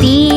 ti.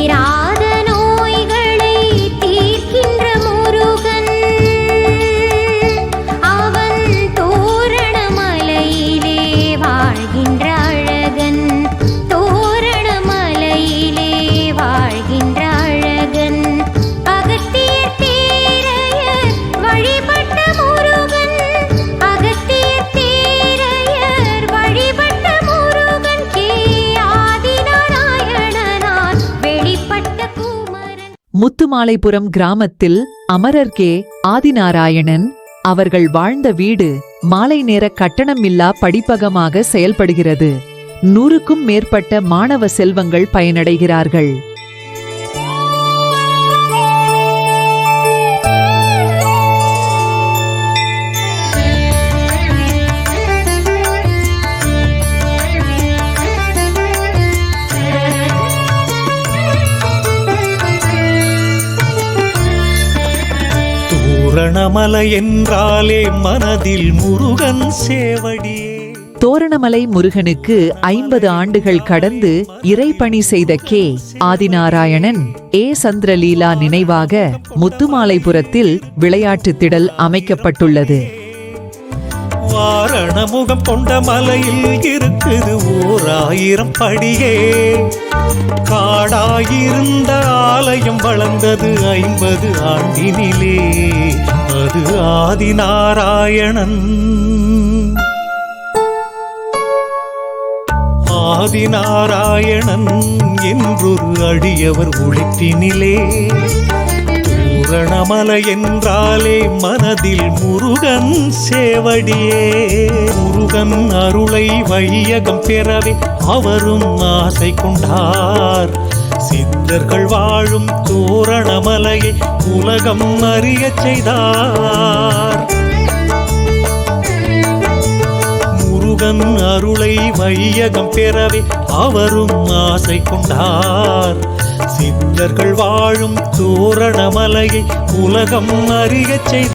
முத்துமாலைபுரம் கிராமத்தில் அமரர் K Adinarayanan அவர்கள் வாழ்ந்த வீடு மாலை நேர கட்டணமில்லா படிப்பகமாக செயல்படுகிறது. நூறுக்கும் மேற்பட்ட மாணவ செல்வங்கள் பயனடைகிறார்கள். தூரணமலை என்றாலே மனதில் முருகன் சேவடியே. தோரணமலை முருகனுக்கு ஐம்பது ஆண்டுகள் கடந்து இறைபணி செய்த கே. ஆதிநாராயணன் ஏ. சந்திரலீலா நினைவாக முத்துமாலைபுரத்தில் விளையாட்டு திடல் அமைக்கப்பட்டுள்ளது. வாரணமுகம் கொண்ட மலையில் இருக்குது ஓர் ஆயிரம் படியே. காடாயிருந்த ஆலயம் வளர்ந்தது ஐம்பது ஆண்டினிலே. அது ஆதிநாராயணன். ஆதிநாராயணன் என்றொரு அடியவர் ஒளித்தினிலே பூரணமலை என்றாலே மனதில் முருகன் சேவடியே. முருகன் அருளை வையகம் பெறவே அவரும் ஆசை கொண்டார். சித்தர்கள் வாழும் தோரணமலையை உலகம் அறியச் செய்தார். முருகன் அருளை வையகம் பெறவே அவரும் ஆசை கொண்டார். சித்தர்கள் வாழும் தோரணமலையை உலகம் அறியச் செய்த